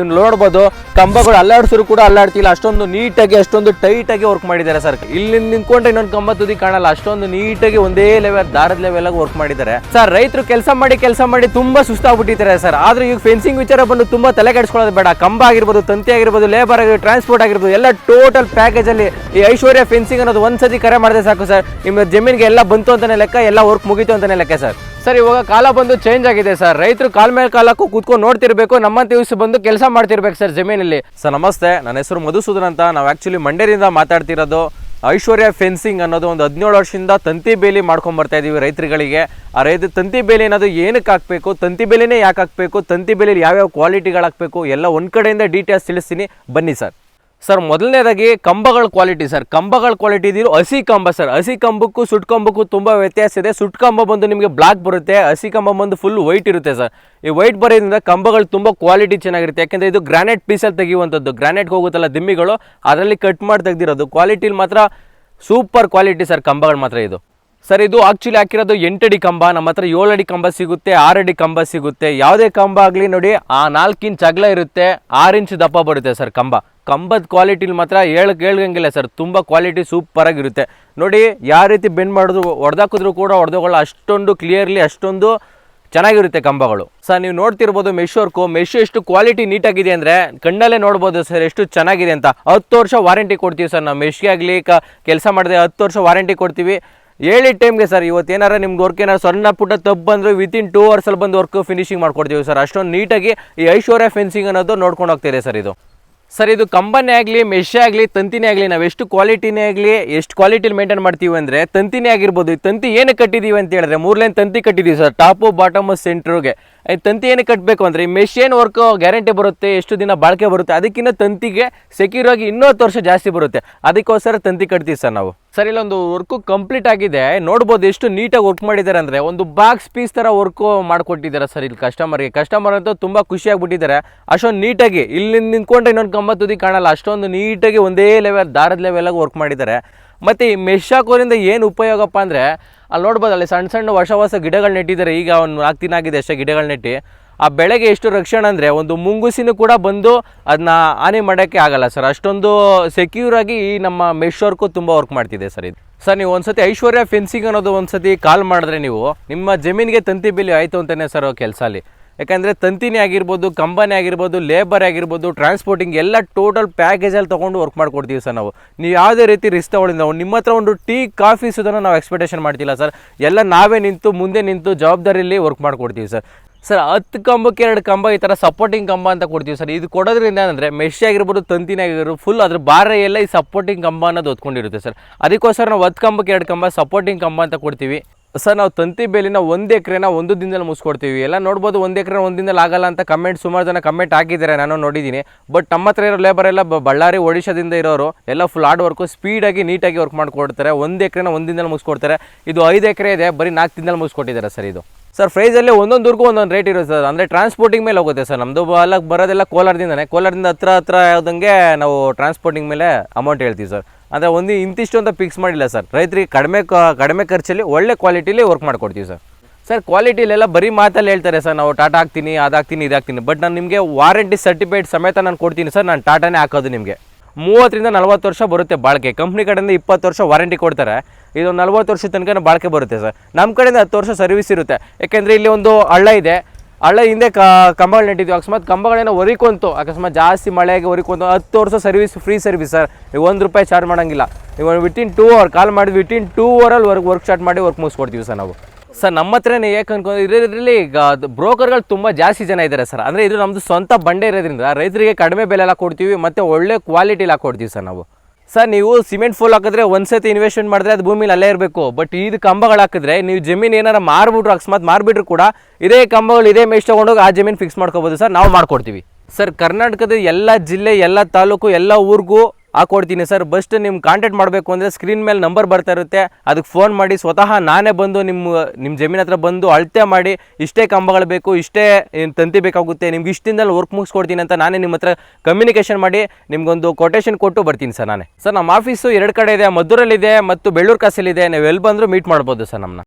ನೀವು ನೋಡ್ಬೋದು. ಕಂಬಗಳು ಅಲ್ಲಾಡ್ಸಿದ್ರು ಕೂಡ ಅಲ್ಲಾಡ್ತಿಲ್ಲ. ಅಷ್ಟೊಂದು ನೀಟಾಗಿ, ಅಷ್ಟೊಂದು ಟೈಟ್ ಆಗಿ ವರ್ಕ್ ಮಾಡಿದ್ದಾರೆ ಸರ್ ಇಲ್ಲಿ ನಿಂತ್ಕೊಂಡ್ರೆ ಇನ್ನೊಂದು ಕಂಬ ತುದಿ ಕಾಣಲ್ಲ. ಅಷ್ಟೊಂದು ನೀಟಾಗಿ ಒಂದೇ ಲೆವೆಲ್ ದಾರದ ಲೆವೆಲ್ ಆಗಿ ವರ್ಕ್ ಮಾಡಿದ್ದಾರೆ. ಸರ್ ರೈತರು ಕೆಲಸ ಮಾಡಿ ಕೆಲಸ ಮಾಡಿ ತುಂಬಾ ಸುಸ್ತಾಗ್ಬಿಟ್ಟಿದ್ದಾರೆ ಸರ್ ಆದ್ರೆ ಈಗ ಫೆನ್ಸಿಂಗ್ ವಿಚಾರ ಬಂದು ತುಂಬಾ ತಲೆ ಕೆಡಿಸ್ಕೊಳ್ಳೋದು ಬೇಡ. ಕಂಬ ಆಗಿರ್ಬೋದು, ತಂತಿ ಆಗಿರ್ಬೋದು ಲೇಬರ್ ಆಗಿರ್ಬೋದು ಟ್ರಾನ್ಸ್ಪೋರ್ಟ್ ಆಗಿರ್ಬೋದು, ಎಲ್ಲ ಟೋಟಲ್ ಪ್ಯಾಕೇಜ್ ಅಲ್ಲಿ ಈ ಐಶ್ವರ್ಯ ಫೆನ್ಸಿಂಗ್ ಅನ್ನೋದು ಒಂದ್ಸತಿ ಕರೆ ಮಾಡಿದ್ರೆ ಸಾಕು ಸರ್ ನಿಮ್ಮ ಜಮೀನ್ಗೆ ಎಲ್ಲ ಬಂತು ಅಂತಾನೆ ಲೆಕ್ಕ, ಎಲ್ಲ ವರ್ಕ್ ಮುಗೀತು ಅಂತಾನೆ ಲೆಕ್ಕ ಸರ್ ಸರ್, ಇವಾಗ ಕಾಲ ಬಂದು ಚೇಂಜ್ ಆಗಿದೆ ಸರ್. ರೈತರು ಕಾಲ್ ಮೇಲೆ ಕಾಲಕ್ಕೂ ಕೂತ್ಕೊಂಡು ನೋಡ್ತಿರ್ಬೇಕು ನಮ್ಮ ದಿವಸ ಬಂದು ಕೆಲಸ ಮಾಡ್ತಿರ್ಬೇಕು ಸರ್ ಜಮೀನಲ್ಲಿ. ಸರ್, ನಮಸ್ತೆ. ನನ್ನ ಹೆಸರು ಮಧುಸೂದನ್ ಅಂತ. ನಾವು ಆಕ್ಚುಲಿ ಮಂಡ್ಯದಿಂದ ಮಾತಾಡ್ತಿರೋದು ಐಶ್ವರ್ಯ ಫೆನ್ಸಿಂಗ್ ಅನ್ನೋದು ಒಂದು ಹದಿನೇಳು ವರ್ಷದಿಂದ ತಂತಿ ಬೇಲಿ ಮಾಡ್ಕೊಂಡು ಬರ್ತಾ ಇದೀವಿ ರೈತರುಗಳಿಗೆ. ಆ ರೈತ ತಂತಿ ಬೇಲಿ ಅನ್ನೋದು ಏನಕ್ಕೆ ಹಾಕಬೇಕು? ತಂತಿ ಬೇಲಿನೇ ಯಾಕೆ ಹಾಕಬೇಕು? ತಂತಿ ಬೇಲಿಲಿ ಯಾವ್ಯಾವ ಕ್ವಾಲಿಟಿಗಳು ಹಾಕಬೇಕು? ಎಲ್ಲ ಒಂದು ಕಡೆಯಿಂದ ಡೀಟೇಲ್ಸ್ ತಿಳಿಸ್ತೀನಿ. ಬನ್ನಿ ಸರ್. ಸರ್ ಮೊದಲನೇದಾಗಿ ಕಂಬಗಳ ಕ್ವಾಲಿಟಿ ಸರ್ ಕಂಬಗಳ ಕ್ವಾಲಿಟಿ ಇದಿರೋ ಹಸಿ ಕಂಬ ಸರ್ ಹಸಿ ಕಂಬಕ್ಕೂ ಸುಟ್ ಕಂಬಕ್ಕೂ ತುಂಬ ವ್ಯತ್ಯಾಸ ಇದೆ. ಸುಟ್ ಕಂಬ ಬಂದು ನಿಮಗೆ ಬ್ಲಾಕ್ ಬರುತ್ತೆ. ಹಸಿ ಕಂಬ ಬಂದು ಫುಲ್ ವೈಟ್ ಇರುತ್ತೆ ಸರ್ ಈ ವೈಟ್ ಬರೋದ್ರಿಂದ ಕಂಬಗಳು ತುಂಬ ಕ್ವಾಲಿಟಿ ಚೆನ್ನಾಗಿರುತ್ತೆ. ಯಾಕೆಂದರೆ ಇದು ಗ್ರಾನೈಟ್ ಪೀಸಲ್ಲಿ ತೆಗೆಯುವಂಥದ್ದು. ಗ್ರಾನೈಟ್ಗೆ ಹೋಗುತ್ತಲ್ಲ ದಿಮ್ಮಿಗಳು, ಅದರಲ್ಲಿ ಕಟ್ ಮಾಡಿ ತೆಗೆದಿರೋದು. ಕ್ವಾಲಿಟಿಲಿ ಮಾತ್ರ ಸೂಪರ್ ಕ್ವಾಲಿಟಿ ಸರ್ ಕಂಬಗಳು ಮಾತ್ರ ಇದು. ಸರ್, ಇದು ಆಕ್ಚುಲಿ ಹಾಕಿರೋದು ಎಂಟಡಿ ಕಂಬ. ನಮ್ಮ ಹತ್ರ ಅಡಿ ಕಂಬ ಸಿಗುತ್ತೆ, ಆರಡಿ ಕಂಬ ಸಿಗುತ್ತೆ. ಯಾವುದೇ ಕಂಬ ಆಗಲಿ ನೋಡಿ, ಆ ನಾಲ್ಕು ಇಂಚ್ ಅಗಲ ಇರುತ್ತೆ ಆರು ಇಂಚ್ ದಪ್ಪ ಬರುತ್ತೆ ಸರ್ ಕಂಬ. ಕಂಬದ ಕ್ವಾಲಿಟಿಲಿ ಮಾತ್ರ ಹೇಳಕ್ ಹೇಳ್ಗಂಗಿಲ್ಲ ಸರ್. ತುಂಬ ಕ್ವಾಲಿಟಿ ಸೂಪರ್ ಆಗಿರುತ್ತೆ. ನೋಡಿ, ಯಾವ ರೀತಿ ಬೆಂಡ್ ಮಾಡಿದ್ರು ಹೊಡೆದಾಕಿದ್ರು ಕೂಡ ಹೊಡೆದೋಗಳ ಅಷ್ಟೊಂದು ಕ್ಲಿಯರ್ಲಿ ಅಷ್ಟೊಂದು ಚೆನ್ನಾಗಿರುತ್ತೆ ಕಂಬಗಳು. ಸರ್, ನೀವು ನೋಡ್ತಿರ್ಬೋದು ಮೆಶ್ ವರ್ಕು ಮೆಶ್ ಎಷ್ಟು ಕ್ವಾಲಿಟಿ ನೀಟಾಗಿದೆ ಅಂದರೆ, ಕಣ್ಣಲ್ಲೇ ನೋಡ್ಬೋದು ಸರ್ ಎಷ್ಟು ಚೆನ್ನಾಗಿದೆ ಅಂತ. ಹತ್ತು ವರ್ಷ ವಾರಂಟಿ ಕೊಡ್ತೀವಿ ಸರ್ ನಾವು. ಮೆಶ್ಗೆ ಆಗಲಿ ಕೆಲಸ ಮಾಡಿದೆ ಹತ್ತು ವರ್ಷ ವಾರಂಟಿ ಕೊಡ್ತೀವಿ. ಹೇಳಿ ಟೈಮ್ಗೆ ಸರ್, ಇವತ್ತು ಏನಾರ ನಿಮ್ಗೆ ವರ್ಕ್ ಏನಾರು ಸಣ್ಣ ಪುಟ್ಟ ತಪ್ಪು ಬಂದರೆ ವಿತಿನ್ ಟೂ ಅವರ್ಸಲ್ಲಿ ಬಂದು ವರ್ಕ್ ಫಿನಿಶಿಂಗ್ ಮಾಡ್ಕೊಡ್ತೀವಿ ಸರ್. ಅಷ್ಟೊಂದು ನೀಟಾಗಿ ಈ ಐಶ್ವರ್ಯ ಫೆನ್ಸಿಂಗ್ ಅನ್ನೋದು ನೋಡ್ಕೊಂಡು ಹೋಗ್ತಿದೆ ಸರ್ ಇದು. ಸರ್, ಇದು ಕಂಬನೇ ಆಗಲಿ ಮೆಶ್ ಆಗಲಿ, ತಂತಿನೇ ಆಗಲಿ, ನಾವು ಎಷ್ಟು ಕ್ವಾಲಿಟಿನೇ ಆಗಲಿ, ಎಷ್ಟು ಕ್ವಾಲಿಟಿಲಿ ಮೇಂಟೈನ್ ಮಾಡ್ತೀವಿ ಅಂದರೆ ತಂತಿನೇ ಆಗಿರ್ಬೋದು. ಈ ತಂತಿ ಏನು ಕಟ್ಟಿದ್ದೀವಿ ಅಂತ ಹೇಳಿದ್ರೆ ಮೂರು ಲೈನ್ ತಂತಿ ಕಟ್ಟಿದ್ದೀವಿ ಸರ್ ಟಾಪು ಬಾಟಮು ಸೆಂಟ್ರಿಗೆ ತಂತಿ ಏನು ಕಟ್ಟಬೇಕು ಅಂದರೆ ಈ ಮೆಶ್ ಏನು ವರ್ಕ್ ಗ್ಯಾರಂಟಿ ಬರುತ್ತೆ, ಎಷ್ಟು ದಿನ ಬಾಳಿಕೆ ಬರುತ್ತೆ ಅದಕ್ಕಿಂತ ತಂತಿಗೆ ಸೆಕ್ಯೂರ್ ಆಗಿ ಇನ್ನೂ ಹತ್ತು ವರ್ಷ ಜಾಸ್ತಿ ಬರುತ್ತೆ. ಅದಕ್ಕೋಸ್ಕರ ತಂತಿ ಕಟ್ತೀವಿ ಸರ್ ನಾವು. ಸರ್, ಇಲ್ಲೊಂದು ವರ್ಕು ಕಂಪ್ಲೀಟ್ ಆಗಿದೆ. ನೋಡ್ಬೋದು ಎಷ್ಟು ನೀಟಾಗಿ ವರ್ಕ್ ಮಾಡಿದ್ದಾರೆ ಅಂದರೆ, ಒಂದು ಬಾಕ್ಸ್ ಪೀಸ್ ಥರ ವರ್ಕು ಮಾಡಿಕೊಟ್ಟಿದ್ದಾರೆ ಸರ್ ಇಲ್ಲಿ ಕಸ್ಟಮರ್ಗೆ ಕಸ್ಟಮರ್ ಅಂತೂ ತುಂಬ ಖುಷಿಯಾಗಿಬಿಟ್ಟಿದ್ದಾರೆ. ಅಷ್ಟೊಂದು ನೀಟಾಗಿ ಇಲ್ಲಿ ನಿಂತ್ಕೊಂಡ್ರೆ ಇನ್ನೊಂದು ಕಂಬ ತುದಿ ಕಾಣಲ್ಲ. ಅಷ್ಟೊಂದು ನೀಟಾಗಿ ಒಂದೇ ಲೆವೆಲ್ ದಾರದ ಲೆವೆಲಾಗಿ ವರ್ಕ್ ಮಾಡಿದ್ದಾರೆ. ಮತ್ತು ಈ ಮೆಶ್ ಹಾಕೋದ್ರಿಂದ ಏನು ಉಪಯೋಗಪ್ಪ ಅಂದರೆ, ಅಲ್ಲಿ ನೋಡ್ಬೋದು, ಅಲ್ಲಿ ಸಣ್ಣ ಸಣ್ಣ ಹೊಸ ಹೊಸ ಗಿಡಗಳು ನೆಟ್ಟಿದ್ದಾರೆ. ಈಗ ಒಂದು ನಾಲ್ಕು ದಿನ ಆಗಿದೆ ಅಷ್ಟೇ ಗಿಡಗಳು ನೆಟ್ಟಿ. ಆ ಬೆಳೆಗೆ ಎಷ್ಟು ರಕ್ಷಣೆ ಅಂದರೆ, ಒಂದು ಮುಂಗುಸಿನೂ ಕೂಡ ಬಂದು ಅದನ್ನ ಹಾನಿ ಮಾಡೋಕ್ಕೆ ಆಗಲ್ಲ ಸರ್. ಅಷ್ಟೊಂದು ಸೆಕ್ಯೂರ್ ಆಗಿ ಈ ನಮ್ಮ ಮೆಶ್ ವರ್ಕು ತುಂಬ ವರ್ಕ್ ಮಾಡ್ತಿದೆ ಸರ್ ಇದು. ಸರ್, ನೀವು ಒಂದ್ಸತಿ ಐಶ್ವರ್ಯ ಫೆನ್ಸಿಂಗ್ ಅನ್ನೋದು ಒಂದ್ಸತಿ ಕಾಲ್ ಮಾಡಿದ್ರೆ ನೀವು, ನಿಮ್ಮ ಜಮೀನಿಗೆ ತಂತಿ ಬಿಲಿ ಆಯಿತು ಅಂತಲೇ ಸರ್ ಕೆಲಸ ಅಲ್ಲಿ ಯಾಕಂದರೆ ತಂತಿನೇ ಆಗಿರ್ಬೋದು, ಕಂಬನೇ ಆಗಿರ್ಬೋದು ಲೇಬರ್ ಆಗಿರ್ಬೋದು ಟ್ರಾನ್ಸ್ಪೋರ್ಟಿಂಗ್ ಎಲ್ಲ ಟೋಟಲ್ ಪ್ಯಾಕೇಜಲ್ಲಿ ತೊಗೊಂಡು ವರ್ಕ್ ಮಾಡಿಕೊಡ್ತೀವಿ ಸರ್ ನಾವು. ನೀವು ಯಾವುದೇ ರೀತಿ ರಿಸ್ಕ್ ತೊಗೊಂಡಿಲ್ಲ ನಿಮ್ಮ ಹತ್ರ ಒಂದು ಟೀ, ಕಾಫಿ ಸುದನ್ನು ನಾವು ಎಕ್ಸ್ಪೆಕ್ಟೇಷನ್ ಮಾಡ್ತಿಲ್ಲ ಸರ್. ಎಲ್ಲ ನಾವೇ ನಿಂತು, ಮುಂದೆ ನಿಂತು ಜವಾಬ್ದಾರಿಯಲ್ಲಿ ವರ್ಕ್ ಮಾಡಿಕೊಡ್ತೀವಿ ಸರ್. ಸರ್, ಹತ್ತು ಕಂಬಕ್ಕೆ ಎರಡು ಕಂಬ ಈ ಥರ ಸಪೋರ್ಟಿಂಗ್ ಕಂಬ ಅಂತ ಕೊಡ್ತೀವಿ ಸರ್. ಇದು ಕೊಡೋದ್ರಿಂದ ಏನಂದರೆ ಮೆಶ್ ಆಗಿರ್ಬೋದು, ತಂತಿನೇ ಆಗಿರ್ಬೋದು ಫುಲ್ ಅದ್ರ ಬಾರ ಎಲ್ಲ ಈ ಸಪೋರ್ಟಿಂಗ್ ಕಂಬ ಅನ್ನೋದು ಹೊತ್ಕೊಂಡಿರುತ್ತೆ ಸರ್. ಅದಕ್ಕೋಸ್ಕರ ನಾವು ಹತ್ತು ಕಂಬಕ್ಕೆ ಎರಡು ಕಂಬ ಸಪೋರ್ಟಿಂಗ್ ಕಂಬ ಅಂತ ಕೊಡ್ತೀವಿ. ಸರ್, ನಾವು ತಂತಿ ಬೇಲಿನ ಒಂದು ಎಕರೆನ ಒಂದು ದಿನದಲ್ಲಿ ಮುಗಿಸ್ಕೊಡ್ತೀವಿ ಎಲ್ಲ ನೋಡ್ಬೋದು ಒಂದು ಎಕರೆ ಒಂದು ದಿನದಲ್ಲಿ ಆಗಲ್ಲ ಅಂತ ಕಮೆಂಟ್ ಸುಮಾರು ಜನ ಕಮೆಂಟ್ ಹಾಕಿದ್ದಾರೆ, ನಾನು ನೋಡಿದ್ದೀನಿ. ಬಟ್ ನಮ್ಮ ಹತ್ರ ಇರೋ ಲೇಬರ್ ಎಲ್ಲ ಬಳ್ಳಾರಿ, ಒಡಿಶಾದಿಂದ ಇರೋರು, ಎಲ್ಲ ಫುಲ್ ಹಾರ್ಡ್ ವರ್ಕು ಸ್ಪೀಡಾಗಿ ನೀಟಾಗಿ ವರ್ಕ್ ಮಾಡಿಕೊಡ್ತಾರೆ. ಒಂದು ಎಕರೆನ ಒಂದು ದಿನದಲ್ಲಿ ಮುಗಿಸ್ಕೊಡ್ತಾರೆ ಇದು ಐದು ಎಕರೆ ಇದೆ, ಬರೀ ನಾಲ್ಕು ದಿನದಲ್ಲಿ ಮುಗಿಸ್ಕೊಟ್ಟಿದ್ದಾರೆ ಸರ್ ಇದು. ಸರ್ ಪ್ರೈಸಲ್ಲೇ ಒಂದೊಂದು ಊರಿಗೂ ಒಂದೊಂದು ರೇಟ್ ಇರುತ್ತೆ ಸರ್ ಅಂದರೆ ಟ್ರಾನ್ಸ್ಪೋರ್ಟಿಂಗ್ ಮೇಲೆ ಹೋಗುತ್ತೆ ಸರ್ ನಮ್ಮದು ಅಲ್ಲ ಬರೋದೆಲ್ಲ ಕೋಲಾರದಿಂದನೇ. ಕೋಲಾರದಿಂದ ಹತ್ರ ಹತ್ರ ಯಾವ್ದಂಗೆ ನಾವು ಟ್ರಾನ್ಸ್ಪೋರ್ಟಿಂಗ್ ಮೇಲೆ ಅಮೌಂಟ್ ಹೇಳ್ತೀವಿ ಸರ್ ಅಂದರೆ ಒಂದು ಇಂತಿಷ್ಟು ಅಂತ ಫಿಕ್ಸ್ ಮಾಡಿಲ್ಲ ಸರ್ ರೈತರಿಗೆ ಕಡಿಮೆ ಕಡಿಮೆ ಖರ್ಚಲ್ಲಿ ಒಳ್ಳೆ ಕ್ವಾಲಿಟಿಲಿ ವರ್ಕ್ ಮಾಡಿಕೊಡ್ತೀವಿ ಸರ್ ಸರ್ ಕ್ವಾಲಿಟಿಲೆಲ್ಲ ಬರೀ ಮಾತಲ್ಲಿ ಹೇಳ್ತಾರೆ ಸರ್ ನಾವು ಟಾಟಾ ಹಾಕ್ತೀನಿ ಅದಾಗ್ತೀನಿ ಇದಾಗ್ತೀನಿ ಬಟ್ ನಾನು ನಿಮಗೆ ವಾರಂಟಿ ಸರ್ಟಿಫಿಕೇಟ್ ಸಮೇತ ನಾನು ಕೊಡ್ತೀನಿ ಸರ್ ನಾನು ಟಾಟಾನೇ ಹಾಕೋದು ನಿಮಗೆ. ಮೂವತ್ತರಿಂದ ನಲ್ವತ್ತು ವರ್ಷ ಬರುತ್ತೆ ಬಾಳಿಕೆ. ಕಂಪ್ನಿ ಕಡೆಯಿಂದ ಇಪ್ಪತ್ತು ವರ್ಷ ವಾರಂಟಿ ಕೊಡ್ತಾರೆ. ಇದು ನಲ್ವತ್ತು ವರ್ಷದ ತನಕ ಬಾಳಿಕೆ ಬರುತ್ತೆ ಸರ್. ನಮ್ಮ ಕಡೆಯಿಂದ ಹತ್ತು ವರ್ಷ ಸರ್ವಿಸ್ ಇರುತ್ತೆ. ಯಾಕೆಂದರೆ ಇಲ್ಲಿ ಒಂದು ಹಳ್ಳ ಇದೆ. ಹಳ್ಳ ಹಿಂದೆ ಕ, ಕಂಬಗಳು ನೆಟ್ಟಿದ್ವಿ. ಅಕಸ್ಮಾತ್ ಕಂಬಗಳೇನೋ ಹೊರಿಕೊಂತು ಅಕಸ್ಮಾತ್ ಜಾಸ್ತಿ ಮಳೆಗೆ ಹೊರಿಕೊಂತು ಹತ್ತು ವರ್ಷ ಸರ್ವಿಸ್ ಫ್ರೀ ಸರ್ವಿಸ್ ಸರ್. ನೀವು ಒಂದು ರೂಪಾಯಿ ಚಾರ್ಜ್ ಮಾಡೋಂಗಿಲ್ಲ. ಇವಾಗ ವಿತಿನ್ ಟೂ ಅವರ್ ಕಾಲ್ ಮಾಡಿದ್ವಿ ವಿತಿನ್ ಟೂ ಅವರಲ್ಲಿ ವರ್ಕ್ ವರ್ಕ್ ಸ್ಟಾರ್ಟ್ ಮಾಡಿ ವರ್ಕ್ ಮುಗಿಸ್ಕೊಡ್ತೀವಿ ಸರ್ ನಾವು. ಸರ್, ನಮ್ಮ ಹತ್ರನೇ ಯಾಕೆ ಅನ್ಕೊಂಡು ಇದರಲ್ಲಿ ಈಗ ಬ್ರೋಕರ್ಗಳು ತುಂಬ ಜಾಸ್ತಿ ಜನ ಇದ್ದಾರೆ ಸರ್. ಅಂದರೆ ಇದು ನಮ್ಮದು ಸ್ವಂತ ಬಂಡೆ ಇರೋದ್ರಿಂದ ರೈತರಿಗೆ ಕಡಿಮೆ ಬೆಲೆ ಎಲ್ಲ ಕೊಡ್ತೀವಿ, ಮತ್ತು ಒಳ್ಳೆ ಕ್ವಾಲಿಟಿಲಿ ಹಾಕೊಡ್ತೀವಿ ಸರ್ ನಾವು. ಸರ್, ನೀವು ಸಿಮೆಂಟ್ ಫುಲ್ ಹಾಕಿದ್ರೆ ಒಂದ್ಸತಿ ಇನ್ವೆಸ್ಟ್ಮೆಂಟ್ ಮಾಡಿದ್ರೆ ಅದು ಭೂಮಿಲಿ ಅಲ್ಲೇ ಇರಬೇಕು. ಬಟ್ ಇದು ಕಂಬಗಳು ಹಾಕಿದ್ರೆ ನೀವು ಜಮೀನು ಏನಾರ ಮಾರ್ಬಿಟ್ರು, ಅಕಸ್ಮಾತ್ ಮಾರ್ಬಿಟ್ರು ಕೂಡ ಇದೇ ಕಂಬಗಳು ಇದೇ ಮೇಶ್ ತೊಗೊಂಡೋಗಿ ಆ ಜಮೀನು ಫಿಕ್ಸ್ ಮಾಡ್ಕೋಬೋದು ಸರ್. ನಾವು ಮಾಡ್ಕೊಡ್ತೀವಿ. ಸರ್, ಕರ್ನಾಟಕದ ಎಲ್ಲ ಜಿಲ್ಲೆ, ಎಲ್ಲ ತಾಲೂಕು, ಎಲ್ಲ ಊರಿಗೂ ಹಾಕೊಡ್ತೀನಿ ಸರ್. ಬಸ್ಟ್ ನಿಮ್ಮ ಕಾಂಟ್ಯಾಕ್ಟ್ ಮಾಡಬೇಕು ಅಂದರೆ ಸ್ಕ್ರೀನ್ ಮೇಲೆ ನಂಬರ್ ಬರ್ತಾ ಇರುತ್ತೆ. ಅದಕ್ಕೆ ಫೋನ್ ಮಾಡಿ, ಸ್ವತಃ ನಾನೇ ಬಂದು ನಿಮ್ಮ ನಿಮ್ಮ ಜಮೀನ್ ಹತ್ರ ಬಂದು ಅಳತೆ ಮಾಡಿ, ಇಷ್ಟೇ ಕಂಬಗಳು ಬೇಕು, ಇಷ್ಟೇ ತಂತಿ ಬೇಕಾಗುತ್ತೆ, ನಿಮ್ಗೆ ಇಷ್ಟಿಂದಲ್ಲಿ ವರ್ಕ್ ಮುಗಿಸ್ಕೊಡ್ತೀನಿ ಅಂತ ನಾನೇ ನಿಮ್ಮ ಹತ್ರ ಕಮ್ಯುನಿಕೇಷನ್ ಮಾಡಿ, ನಿಮ್ಗೊಂದು ಕೊಟೇಶನ್ ಕೊಟ್ಟು ಬರ್ತೀನಿ ಸರ್ ನಾನೇ. ಸರ್, ನಮ್ಮ ಆಫೀಸು ಎರಡು ಕಡೆ ಇದೆ. ಮದ್ದೂರಲ್ಲಿದೆ ಮತ್ತು ಬೆಳ್ಳೂರು ಕಾಸಲ್ಲಿದೆ. ನೀವು ಎಲ್ಲಿ ಬಂದರೂ ಮೀಟ್ ಮಾಡ್ಬೋದು ಸರ್ ನಮ್ಮನ್ನ